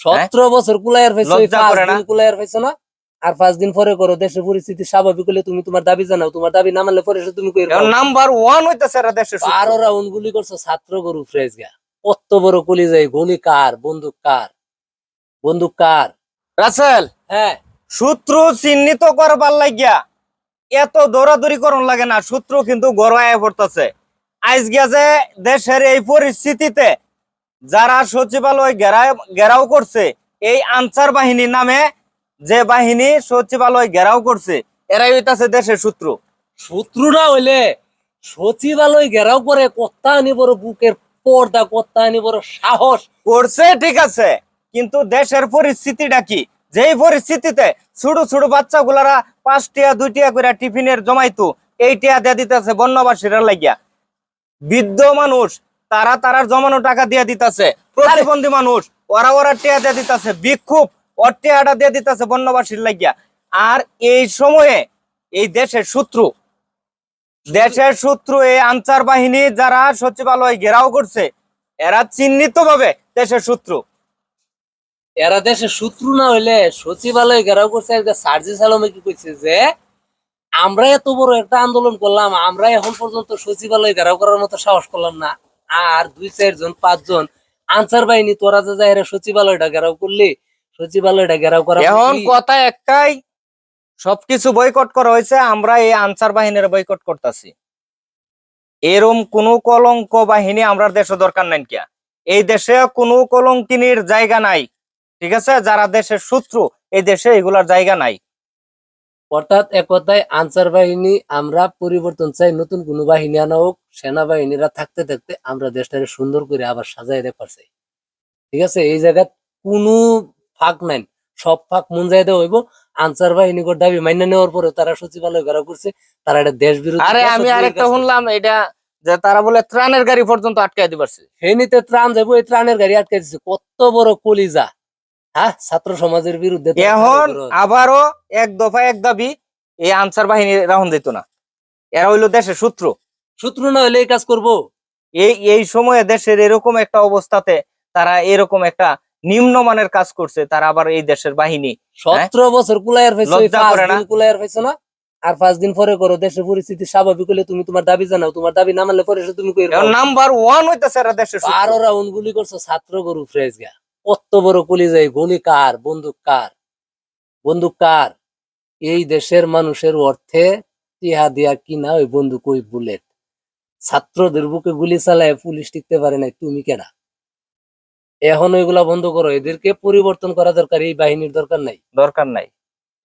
সতেরো বছর কুলাইয়ার পাইছো কুলাইয়ার পাইছো না? আর পাঁচ দিন পরে করো দেশের পরিস্থিতি স্বাভাবিক হলে তুমি তোমার দাবি জানাও তোমার দাবি না মানলে পরে তুমি নাম্বার ওয়ান হইতেছে বারো রাউন্ড গুলি করছ ছাত্র গরু ফ্রেজ গা। কত বড় কলি যায় গুলি কার বন্দুক কার? বন্দুক কার? রাসেল হ্যাঁ। শত্রু চিহ্নিত করবার লাগিয়া এত দৌড়াদৌড়ি করন লাগে না শত্রু কিন্তু গড়ায় পড়তেছে। আজকে যে দেশের এই পরিস্থিতিতে যারা সচিবালয় ঘেরাও ঘেরাও করছে এই আনসার বাহিনী নামে যে বাহিনী সচিবালয় ঘেরাও করছে এরাই হইতাছে দেশের শত্রু। শত্রু না হইলে সচিবালয় ঘেরাও করে কত্তা আনি বড় বুকের পর্দা কত্তা আনি বড় সাহস। করছে ঠিক আছে কিন্তু দেশের পরিস্থিতিটা কি? যেই পরিস্থিতিতে ছোট ছোট বাচ্চা গুলারা পাঁচ টিয়া দুই টিয়া করে টিফিনের জমাইতো এই টিয়া দিয়ে দিতেছে বন্যবাসীরা লাগিয়া। বৃদ্ধ মানুষ তারা তারার জমানো টাকা দিয়ে দিতেছে। প্রতিবন্ধী মানুষ, ওরা ওরা টিয়া দিয়ে দিতেছে, বিক্ষোভ, ওর টিয়াটা দিয়ে দিতেছে বন্যবাসীর লাগিয়া। আর এই সময়ে এই দেশের শত্রু দেশের শত্রু এই আনসার বাহিনী যারা সচিবালয় ঘেরাও করছে, এরা চিহ্নিত ভাবে দেশের শত্রু। এরা দেশের শত্রু না হইলে সচিবালয় ঘেরাও করছে সার্জিস আলমে কি কইছে যে, আমরা এত বড় একটা আন্দোলন করলাম আমরা এখন পর্যন্ত সচিবালয় ঘেরাও করার মতো সাহস করলাম না। আর দুই চারজন পাঁচজন। আনসার বাহিনী তোরা যে যায় সচিবালয়টা ঘেরাও করলি সচিবালয়টা ঘেরাও করা এখন কথা একটাই সবকিছু বয়কট করা হয়েছে আমরা এই আনসার বাহিনীর বয়কট করতেছি। এরম কোন কলঙ্ক বাহিনী আমরা দেশে দরকার নাই কিয়া। এই দেশে কোনো কলঙ্কিনীর জায়গা নাই ঠিক আছে? যারা দেশের শত্রু এই দেশে এগুলার জায়গা নাই। অর্থাৎ এক কথায় আনসার বাহিনী আমরা পরিবর্তন চাই নতুন কোন বাহিনী আনা হোক সেনাবাহিনীরা থাকতে থাকতে আমরা দেশটাকে সুন্দর করে আবার সাজাই দেবার চাই ঠিক আছে? এই জায়গায় কোনো ফাঁক নাই। সব ফাঁক মন যাই দেওয়া হইব। আনসার বাহিনী কর দাবি মান্য নেওয়ার পরে তারা সচিবালয় ঘেরাও করছে। তারা এটা দেশ বিরোধী আরে আমি আরেকটা শুনলাম এটা যে তারা বলে ত্রাণের গাড়ি পর্যন্ত আটকাই দিবারছে ফেনীতে ত্রাণ যাব এই ত্রাণের গাড়ি আটকাই দিচ্ছে কত বড় কলিজা। হ্যাঁ ছাত্র সমাজের বিরুদ্ধে এখন আবারও এক দফা এক দাবি এই আনসার বাহিনী রাহন দিত না। এরা হইল দেশের শত্রু। শত্রু না হলে এই কাজ করব। এই এই সময়ে দেশের এরকম একটা অবস্থাতে তারা এরকম একটা নিম্নমানের কাজ করছে তারা আবার এই দেশের বাহিনী সতেরো বছর কুলাইয়ার পাইছো এই পাঁচ না? আর পাঁচ দিন পরে করো দেশের পরিস্থিতি স্বাভাবিক হলে তুমি তোমার দাবি জানাও তোমার দাবি না মানলে পরে তুমি নাম্বার ওয়ান হইতেছে দেশের। বারো রাউন্ড গুলি করছ ছাত্র গরু ফ্রেজ গা। কত বড় কুলি যায় গুলি কার, বন্দুক কার? বন্দুক কার? এই দেশের মানুষের অর্থে টিহা দিয়া কিনা ওই বন্দুক, ওই বুলেট? ছাত্রদের বুকে গুলি চালায় পুলিশ টিকতে পারে নাই, তুমি কেনা এখন ওইগুলা বন্ধ করো, এদেরকে পরিবর্তন করা দরকার, এই বাহিনীর দরকার নাই? দরকার নাই।